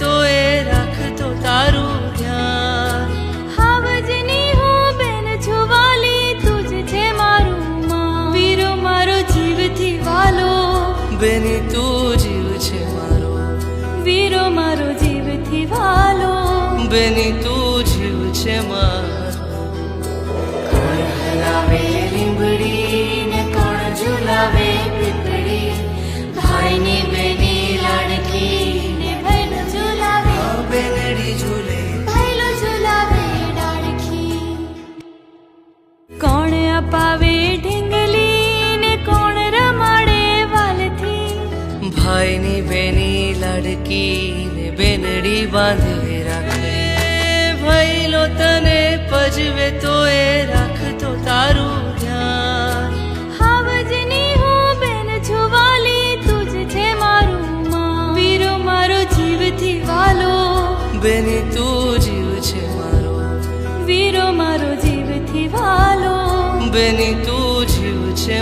તો એ રાખતો તારું ધ્યાન. હાવજની હું બેન છુવાલી તું જ છે મારું માં વીરો મારો જીવથી વાલો. બેની તું જીવ છે મારો. વીરો મારો જીવથી વાલો. બેની તું જીવ છે મારો. અપાવે ઢીંગલીને કોણ રમાડે વાલથી? ભાઈની બેની લડકીને બેનડી બાંધે રાખે. ભયલો તને પજવે તો એ રાખતો તારું ધ્યાન. હાવજની હું બેન છુવાલી છે મારું માં વીરો મારો જીવથી વાલો. બેની તું બેની તું જીવ છે